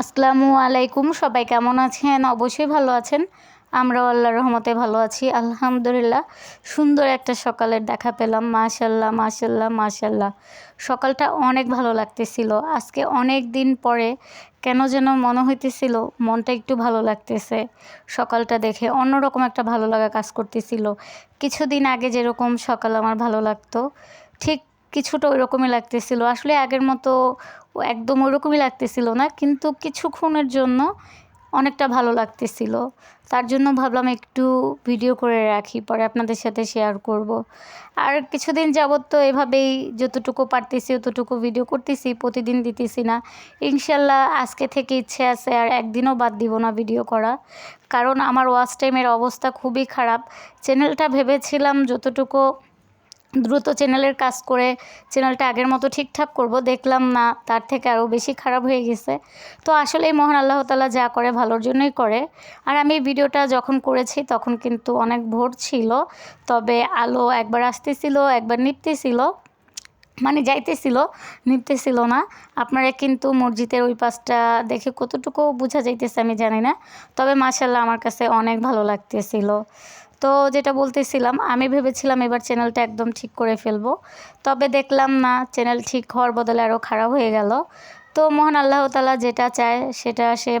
আসসালামু আলাইকুম, সবাই কেমন আছেন? অবশ্যই ভালো আছেন। আমরাও আল্লাহ রহমতে ভালো আছি, আলহামদুলিল্লাহ। সুন্দর একটা সকালের দেখা পেলাম মাশাল্লাহ মাশাল্লাহ মাশাল্লাহ সকালটা অনেক ভালো লাগতেছিল। আজকে অনেক দিন পরে কেন যেন মনে হইতেছিল, মনটা একটু ভালো লাগতেছে। সকালটা দেখে অন্যরকম একটা ভালো লাগা কাজ করতেছিল। কিছুদিন আগে যেরকম সকাল আমার ভালো লাগতো, ঠিক কিছুটা ওই রকমই লাগতেছিল। আসলে আগের মতো একদম ওরকমই লাগতেছিল না, কিন্তু কিছুক্ষণের জন্য অনেকটা ভালো লাগতেছিল। তার জন্য ভাবলাম একটু ভিডিও করে রাখি, পরে আপনাদের সাথে শেয়ার করব। আর কিছুদিন যাবৎ তো এভাবেই যতটুকু পারতেছি ততটুকু ভিডিও করতেছি, প্রতিদিন দিতেছি না। ইনশাল্লাহ আজকে থেকে ইচ্ছে আছে আর একদিনও বাদ দিব না ভিডিও করা। কারণ আমার ওয়াচ টাইমের অবস্থা খুবই খারাপ। চ্যানেলটা ভেবেছিলাম যতটুকু দ্রুত চ্যানেলের কাজ করে চ্যানেলটা আগের মতো ঠিকঠাক করব, দেখলাম না, তার থেকে আরও বেশি খারাপ হয়ে গেছে। তো আসলেই মহান আল্লাহ তালা যা করে ভালোর জন্যই করে। আর আমি ভিডিওটা যখন করেছি তখন কিন্তু অনেক ভোর ছিল, তবে আলো একবার আসতেছিল, একবার নিপতেছিল মানে যাইতেছিল, নিতেছিল না। আপনারা কিন্তু মসজিদের ওই পাশটা দেখে কতটুকু বোঝা যাইতেছে আমি জানি না। তবে মাসাল্লাহ আমার কাছে অনেক ভালো লাগতেছিল। তো যেটা বলতেছিলাম, আমি ভেবেছিলাম এবার চ্যানেলটা একদম ঠিক করে ফেলব। তবে দেখলাম না চ্যানেল ঠিক হওয়ার বদলে আরও খারাপ হয়ে গেল। তো মহান আল্লাহ তালা যেটা চায় সেটা সে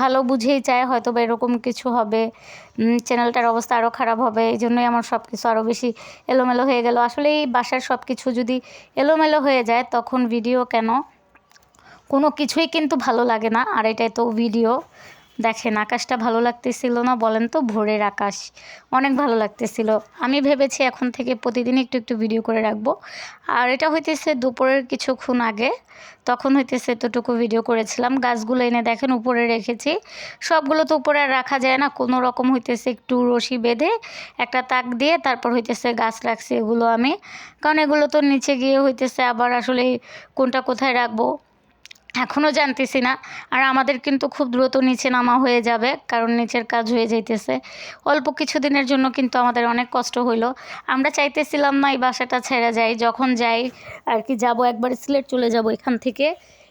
ভালো বুঝেই চায়, হয়তো বা এরকম কিছু হবে। চ্যানেলটার অবস্থা আরও খারাপ হবে এই জন্যই আমার সব কিছু আরও বেশি এলোমেলো হয়ে গেল। আসলে এই বাসার সব কিছু যদি এলোমেলো হয়ে যায়, তখন ভিডিও কেন? কোনো কিছুই কিন্তু ভালো লাগে না, আর এটাই তো ভিডিও দেখেন, আকাশটা ভালো লাগতেছিল না বলেন তো? ভোরের আকাশ অনেক ভালো লাগতেছিল। আমি ভেবেছি এখন থেকে প্রতিদিন একটু একটু ভিডিও করে রাখব। আর এটা হইতেছে দুপুরের কিছুক্ষণ আগে। তখন হইতেছে এতটুকু ভিডিও করেছিলাম। গাছগুলো এনে দেখেন উপরে রেখেছি। সবগুলো তো উপরে আর রাখা যায় না। কোনো রকম হইতেছে একটু রশি বেঁধে একটা তাক দিয়ে তারপর হইতেছে গাছ রাখছি এগুলো আমি। কারণ এগুলো তো নিচে গিয়ে হইতেছে আবার আসলে কোনটা কোথায় রাখব? এখনও জানতেছি না। আর আমাদের কিন্তু খুব দ্রুত নিচে নামা হয়ে যাবে, কারণ নিচের কাজ হয়ে যাইতেছে। অল্প কিছুদিনের জন্য কিন্তু আমাদের অনেক কষ্ট হইল। আমরা চাইতেছিলাম না এই বাসাটা ছেড়ে যাই, যখন যাই আর কি যাব, একবার সিলেট চলে যাব এখান থেকে।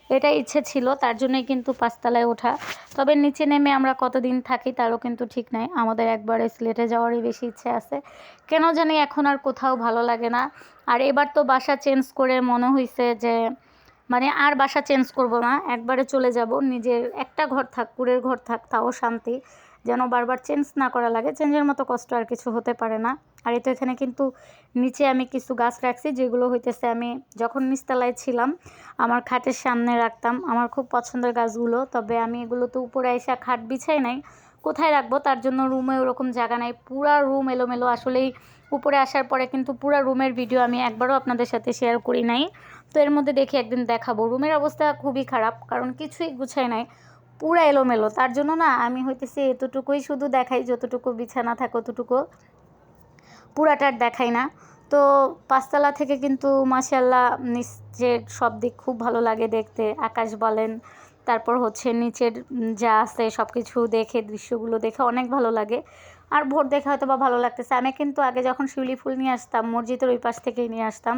এটা ইচ্ছে ছিল, তার জন্যই কিন্তু পাঁচতলায় ওঠা। তবে নিচে নেমে আমরা কতদিন থাকি তারও কিন্তু ঠিক নাই, আমাদের একবারে সিলেটে যাওয়ারই বেশি ইচ্ছে আছে। কেন জানি এখন আর কোথাও ভালো লাগে না। আর এবার তো বাসা চেঞ্জ করে মনে হয়েছে যে মানে আর বাসা চেঞ্জ করব না, একবারে চলে যাব, নিজের একটা ঘর থাক, কুড়ের ঘর থাক, তাও শান্তি। যেন বারবার চেঞ্জ না করা লাগে চেঞ্জের মতো কষ্ট আর কিছু হতে পারে না। আর এই তো এখানে কিন্তু নিচে আমি কিছু গাছ রাখছি, যেগুলো হইতেছে আমি যখন নিচতলায় ছিলাম, আমার খাটের সামনে রাখতাম। আমার খুব পছন্দের গাছগুলো, তবে আমি এগুলো তো উপরে এসে খাট বিছাই নাই, কোথায় রাখব? তার জন্য রুমে ওরকম জায়গা নাই, পুরা রুম এলোমেলো। আসলেই উপরে আসার পরে কিন্তু পুরা রুমের ভিডিও আমি একবারও আপনাদের সাথে শেয়ার করি নাই। তো এর মধ্যে দেখি একদিন দেখাবো। রুমের অবস্থা খুবই খারাপ, কারণ কিছুই গুছাই নাই। পুরা এলোমেলো। তার জন্য না আমি হইতেছি এতটুকুই শুধু দেখাই, যতটুকু বিছানা থাকে অতটুকু পুরাটার দেখাই না। তো পাঁচতলা থেকে কিন্তু মাসাল্লাহ নিচের সব দিক খুব ভালো লাগে দেখতে। আকাশ বলেন, তারপর হচ্ছে নিচের যা আছে সব কিছু দেখে, দৃশ্যগুলো দেখে অনেক ভালো লাগে। আর ভোর দেখে হয়তো বা ভালো লাগতেছে। আমি কিন্তু আগে যখন শিউলি ফুল নিয়ে আসতাম, মসজিদের ওই পাশ থেকেই নিয়ে আসতাম।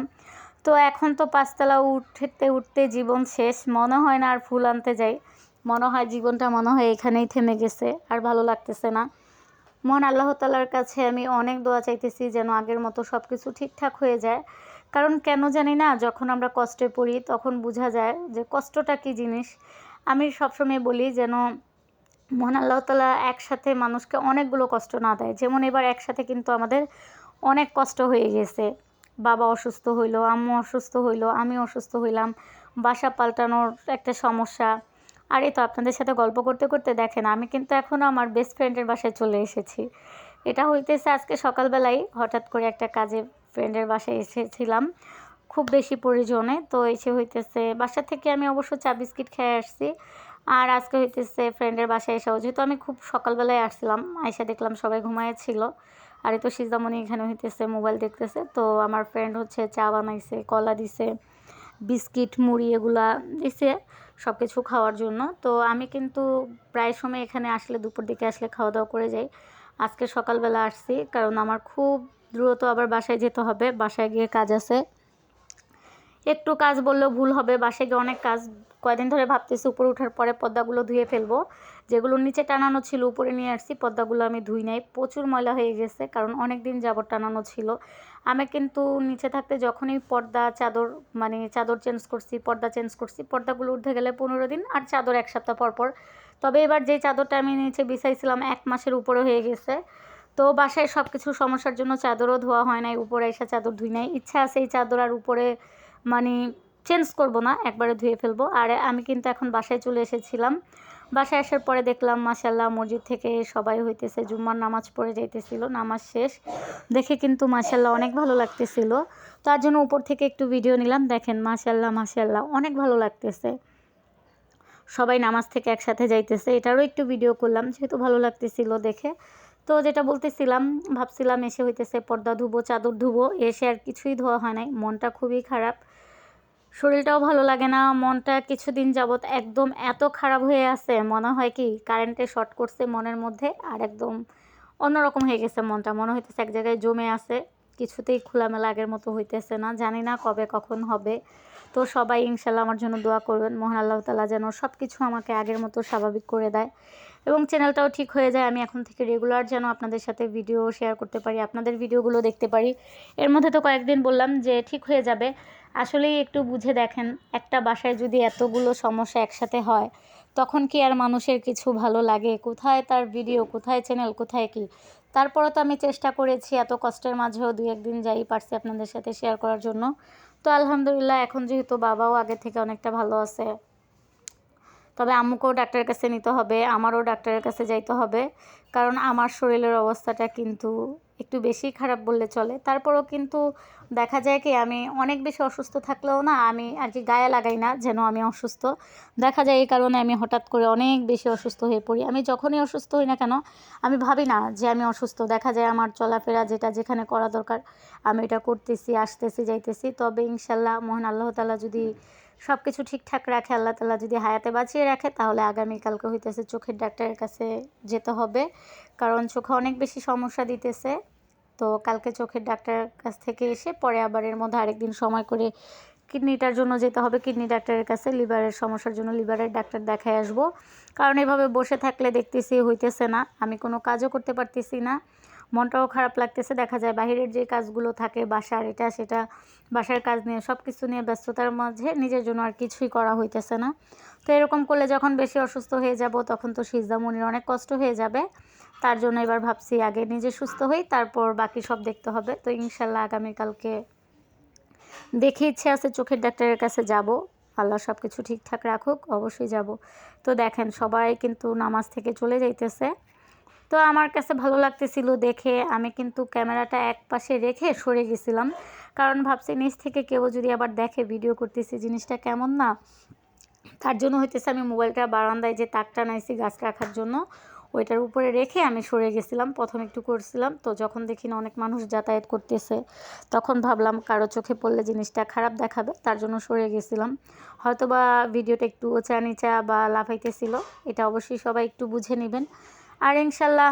তো এখন তো পাঁচতলা উঠতে উঠতে জীবন শেষ, মনে হয় না আর ফুল আনতে যাই। মনে হয় জীবনটা মনে হয় এখানেই থেমে গেছে, আর ভালো লাগতেছে না। মন আল্লাহ তালার কাছে আমি অনেক দোয়া চাইতেছি যেন আগের মতো সব কিছু ঠিকঠাক হয়ে যায়। কারণ কেন জানি না, যখন আমরা কষ্টে পড়ি তখন বোঝা যায় যে কষ্টটা কী জিনিস। আমি সবসময় বলি যেন মহান আল্লাহ তালা একসাথে মানুষকে অনেকগুলো কষ্ট না দেয়। যেমন এবার একসাথে কিন্তু আমাদের অনেক কষ্ট হয়ে গেছে। বাবা অসুস্থ হইল, আম্মু অসুস্থ হইল, আমি অসুস্থ হইলাম, বাসা পাল্টানোর একটা সমস্যা। আর এই তো আপনাদের সাথে গল্প করতে করতে দেখেন, আমি কিন্তু এখনও আমার বেস্ট ফ্রেন্ডের বাসায় চলে এসেছি। এটা হইতেছে আজকে সকালবেলায় হঠাৎ করে একটা কাজে ফ্রেন্ডের বাসায় এসেছিলাম, খুব বেশি প্রয়োজনে তো এসে হইতেছে, বাসা থেকে আমি অবশ্য চা বিস্কিট খেয়ে আসছি। আর আজকে হইতেছে ফ্রেন্ডের বাসায় এসেও। যেহেতু আমি খুব সকালবেলায় আসছিলাম, আইসা দেখলাম সবাই ঘুমাইয়াছিল। আর এই তো সিজামণি এখানে হইতেছে, মোবাইল দেখতেছে। তো আমার ফ্রেন্ড হচ্ছে চা বানাইছে, কলা দিছে, বিস্কিট, মুড়ি এগুলা দিছে সব কিছু খাওয়ার জন্য। তো আমি কিন্তু প্রায় সময় এখানে আসলে দুপুর দিকে আসলে খাওয়া দাওয়া করে যাই। আজকে সকালবেলা আসছি, কারণ আমার খুব দ্রুত আবার বাসায় যেতে হবে। বাসায় গিয়ে কাজ আছে। একটু কাজ বললেও ভুল হবে, বাসায় গিয়ে অনেক কাজ কয়দিন ধরে ভাবতেছি উপরে ওঠার পরে পর্দাগুলো ধুয়ে ফেলব। যেগুলো নিচে টানানো ছিল উপরে নিয়ে আসছি পর্দাগুলো আমি ধুই নাই। প্রচুর ময়লা হয়ে গেছে, কারণ অনেক দিন যাবত টানানো ছিল। আমি কিন্তু নিচে থাকতে যখনই পর্দা, চাদর মানে চাদর চেঞ্জ করছি, পর্দা চেঞ্জ করছি, পর্দাগুলো উঠে গেলে পনেরো দিন আর চাদর এক সপ্তাহ পর পর। তবে এবার যে চাদরটা আমি নিচে বিছাইছিলাম এক মাসের উপরে হয়ে গেছে। তো বাসায় সব কিছু সমস্যার জন্য চাদরও ধোয়া হয় নাই, উপরে এসে চাদর ধুই নাই। ইচ্ছা আছে এই চাদর আর উপরে মানে চেঞ্জ করব না, একবারে ধুয়ে ফেলব। আর আমি কিন্তু এখন বাসায় চলে এসেছিলাম। বাসায় আসার পরে দেখলাম মাসাল্লাহ মসজিদ থেকে সবাই হইতেছে, জুম্মার নামাজ পড়ে যাইতেছিল, নামাজ শেষ। দেখে কিন্তু মাসাল্লাহ অনেক ভালো লাগতেছিল। তার জন্য উপর থেকে একটু ভিডিও নিলাম। দেখেন মাসাল্লাহ মাসাল্লাহ অনেক ভালো লাগতেছে। সবাই নামাজ থেকে একসাথে যাইতেছে। এটারও একটু ভিডিও করলাম, যেহেতু ভালো লাগতেছিল দেখে। তো যেটা বলতেছিলাম, ভাবছিলাম এসে হইতেছে পর্দা ধুবো, চাদর ধুবো। এসে আর কিছুই ধোয়া হয় নাই। মনটা খুবই খারাপ। শরীরটাও ভালো লাগে না, মনটা কিছুদিন যাবৎ একদম এত খারাপ হয়ে আছে, মনে হয় কি কারেন্টে শর্ট করছে মনের মধ্যে আর একদম অন্যরকম হয়ে গেছে মনটা, মনে হইতেছে এক জায়গায় জমে আছে, কিছুতেই খোলামেলা আগের মতো হইতেছে না, জানি না কবে কখন হবে। তো সবাই ইনশাল্লাহ আমার জন্য দোয়া করবেন, মহান আল্লাহ তালা যেন সব কিছু আমাকে আগের মতো স্বাভাবিক করে দেয়। এবং চ্যানেলটাও ঠিক হয়ে যায়। আমি এখন থেকে রেগুলার যেন আপনাদের সাথে ভিডিও শেয়ার করতে পারি, আপনাদের ভিডিওগুলো দেখতে পারি। এর মধ্যে তো কয়েকদিন বললাম যে ঠিক হয়ে যাবে। আসলেই একটু বুঝে দেখেন, একটা বাসায় যদি এতগুলো সমস্যা একসাথে হয়, তখন কি আর মানুষের কিছু ভালো লাগে? কোথায় তার ভিডিও কোথায় চ্যানেল কোথায় কি? তারপরও তো আমি চেষ্টা করেছি, এত কষ্টের মাঝেও দু একদিন যাই পারছি আপনাদের সাথে শেয়ার করার জন্য। তো আলহামদুলিল্লাহ, এখন যেহেতু বাবাও আগে থেকে অনেকটা ভালো আছে। তবে আম্মুকেও ডাক্তারের কাছে নিতে হবে, আমারও ডাক্তারের কাছে যাইতে হবে। কারণ আমার শরীরের অবস্থাটা কিন্তু একটু বেশি খারাপ বললে চলে। তারপরও কিন্তু দেখা যায় কি, আমি অনেক বেশি অসুস্থ থাকলেও না, আমি আর কি গায়ে লাগাই না যেন আমি অসুস্থ। দেখা যায় এই কারণে আমি হঠাৎ করে অনেক বেশি অসুস্থ হয়ে পড়ি। আমি যখনই অসুস্থ হই না কেন, আমি ভাবি না যে আমি অসুস্থ। দেখা যায় আমার চলাফেরা যেটা যেখানে করা দরকার, আমি এটা করতেছি, আসতেছি, যাইতেছি। তবে ইনশাল্লাহ, মোহন আল্লাহ তালা যদি সব কিছু ঠিকঠাক রাখে, আল্লাহ তালা যদি হায়াতে বাঁচিয়ে রাখে, তাহলে আগামীকালকে হইতেছে চোখের ডাক্তারের কাছে যেতে হবে। কারণ চোখে অনেক বেশি সমস্যা দিতেছে। তো কালকে চোখের ডাক্তারের কাছ থেকে এসে পরে আবার এর মধ্যে আরেকদিন সময় করে কিডনিটার জন্য যেতে হবে, কিডনি ডাক্তারের কাছে, লিভারের সমস্যার জন্য লিভারের ডাক্তার দেখায় আসব। কারণ এভাবে বসে থাকলে দেখতেছি হইতেছে না। আমি কোনো কাজও করতে পারতেছি না। মনটাও খারাপ লাগতেছে। দেখা যায় বাহিরের যে কাজগুলো থাকে, বাসার এটা, সেটা, বাসার কাজ নিয়ে সব কিছু নিয়ে ব্যস্ততার মাঝে নিজের জন্য আর কিছুই করা হইতেছে না। তো এরকম করলে যখন বেশি অসুস্থ হয়ে যাব, তখন তো সিজদামনির অনেক কষ্ট হয়ে যাবে। তার জন্য এবার ভাবছি আগে নিজে সুস্থ হই, তারপর বাকি সব দেখতে হবে। তো ইনশাল্লাহ আগামীকালকে দেখে ইচ্ছে আছে চোখের ডাক্তারের কাছে যাব। আল্লাহ সব কিছু ঠিকঠাক রাখুক, অবশ্যই যাব। তো দেখেন, সবাই কিন্তু নামাজ থেকে চলে যাইতেছে। তো আমার কাছে ভালো লাগতেছিল দেখে। আমি কিন্তু ক্যামেরাটা এক পাশে রেখে সরে গেছিলাম। কারণ ভাবছি নিচ থেকে কেউ যদি আবার দেখে ভিডিও করতেছি জিনিসটা কেমন না। তার জন্য হইতেছে আমি মোবাইলটা বারান্দায় যে তাকটা নাইছি গাছ রাখার জন্য, ওইটার উপরে রেখে আমি সরে গেছিলাম। প্রথম একটু করছিলাম। তো যখন দেখি না অনেক মানুষ যাতায়াত করতেছে, তখন ভাবলাম কারও চোখে পড়লে জিনিসটা খারাপ দেখাবে, তার জন্য সরে গেছিলাম। হয়তো বা ভিডিওটা একটু ওচা নিচা বা লাফাইতেছিল, এটা অবশ্যই সবাই একটু বুঝে নেবেন। আর ইনশাল্লাহ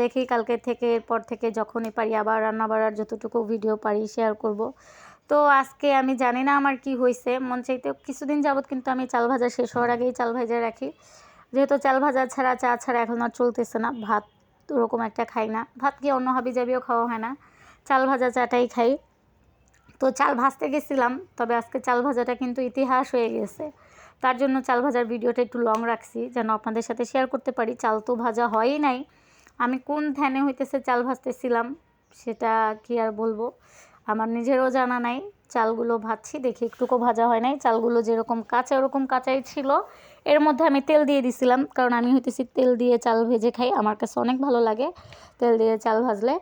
দেখি কালকে থেকে, এরপর থেকে যখনই পারি আবার রান্না বাড়ার যতটুকু ভিডিও পারি শেয়ার করব। তো আজকে আমি জানি না আমার কি হয়েছে মন চাইতে কিছুদিন যাবৎ কিন্তু আমি চাল ভাজা শেষ হওয়ার আগেই চাল ভাজা রাখি। যেহেতু চাল ভাজা ছাড়া চা ছাড়া এখন আর চলতেছে না, ভাত ওরকম একটা খাই না। ভাত কি অন্য হাবি জাবিও খাওয়া হয় না, চাল ভাজা চাটাই খাই। তো চাল ভাজতে গেছিলাম, তবে আজকে চাল ভাজাটা কিন্তু ইতিহাস হয়ে গেছে। তার জন্য চাল ভাজার ভিডিওটা একটু লং রাখছি, যেন আপনাদের সাথে শেয়ার করতে পারি। চাল তো ভাজা হয়ই নাই। আমি কোন ধ্যানে হইতেছে চাল ভাজতেছিলাম, সেটা কি আর বলব? আমার নিজেরও জানা নাই। চালগুলো ভাজছি, দেখি একটুকু ভাজা হয় নাই। চালগুলো যেরকম কাঁচা, ওরকম কাঁচাই ছিল। এর মধ্যে আমি তেল দিয়ে দিছিলাম, কারণ আমি হইতেছি তেল দিয়ে চাল ভেজে খাই। আমার কাছে অনেক ভালো লাগে তেল দিয়ে চাল ভাজলে।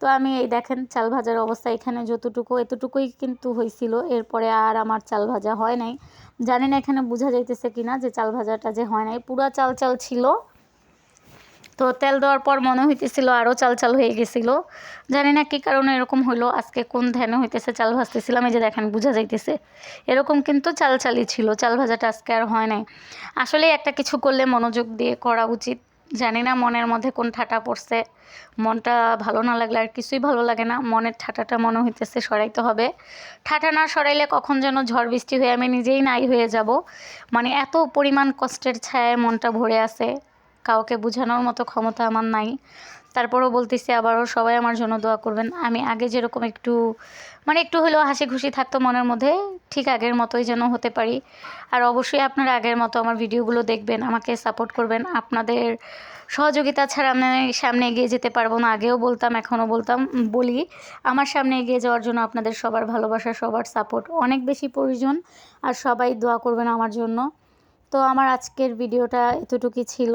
তো আমি এই দেখেন, চাল ভাজার অবস্থা এখানে যতটুকু, এতটুকুই কিন্তু হয়েছিল এরপরে আর আমার চাল ভাজা হয় নাই। জানি না এখানে বোঝা যাইতেছে কি না যে চাল ভাজাটা যে হয় নাই। পুরা চাল চাল ছিল। তো তেল দেওয়ার পর মনে হইতেছিল আরও চাল চাল হয়ে গেছিল। জানি না কী কারণে এরকম হইল, আজকে কোন ধ্যানে হইতেছে চাল ভাজতেছিলাম, এই যে দেখেন বোঝা যাইতেছে। এরকম কিন্তু চাল চালই ছিল, চাল ভাজাটা আজকে আর হয় নাই। আসলে একটা কিছু করলে মনোযোগ দিয়ে করা উচিত। জানি না মনের মধ্যে কোন ঠাটা পড়ছে। মনটা ভালো না লাগলে আর কিছুই ভালো লাগে না। মনের ঠাটাটা মনে হইতেছে সরাইতে হবে। ঠাটা না সরাইলে কখন যেন ঝড় বৃষ্টি হয়ে আমি নিজেই নাই হয়ে যাব। মানে এত পরিমাণ কষ্টের ছায়ায় মনটা ভরে আছে। কাউকে বোঝানোর মতো ক্ষমতা আমার নাই। তারপরও বলতেছি আবারও সবাই আমার জন্য দোয়া করবেন। আমি আগে যেরকম একটু মানে একটু হলেও হাসি খুশি থাকতো মনের মধ্যে, ঠিক আগের মতোই যেন হতে পারি। আর অবশ্যই আপনারা আগের মতো আমার ভিডিওগুলো দেখবেন, আমাকে সাপোর্ট করবেন। আপনাদের সহযোগিতা ছাড়া আমি সামনে এগিয়ে যেতে পারব না। আগেও বলতাম, এখনও বলতাম বলি, আমার সামনে এগিয়ে যাওয়ার জন্য আপনাদের সবার ভালোবাসা, সবার সাপোর্ট অনেক বেশি প্রয়োজন। আর সবাই দোয়া করবেন আমার জন্য। তো আমার আজকের ভিডিওটা এতটুকুই ছিল।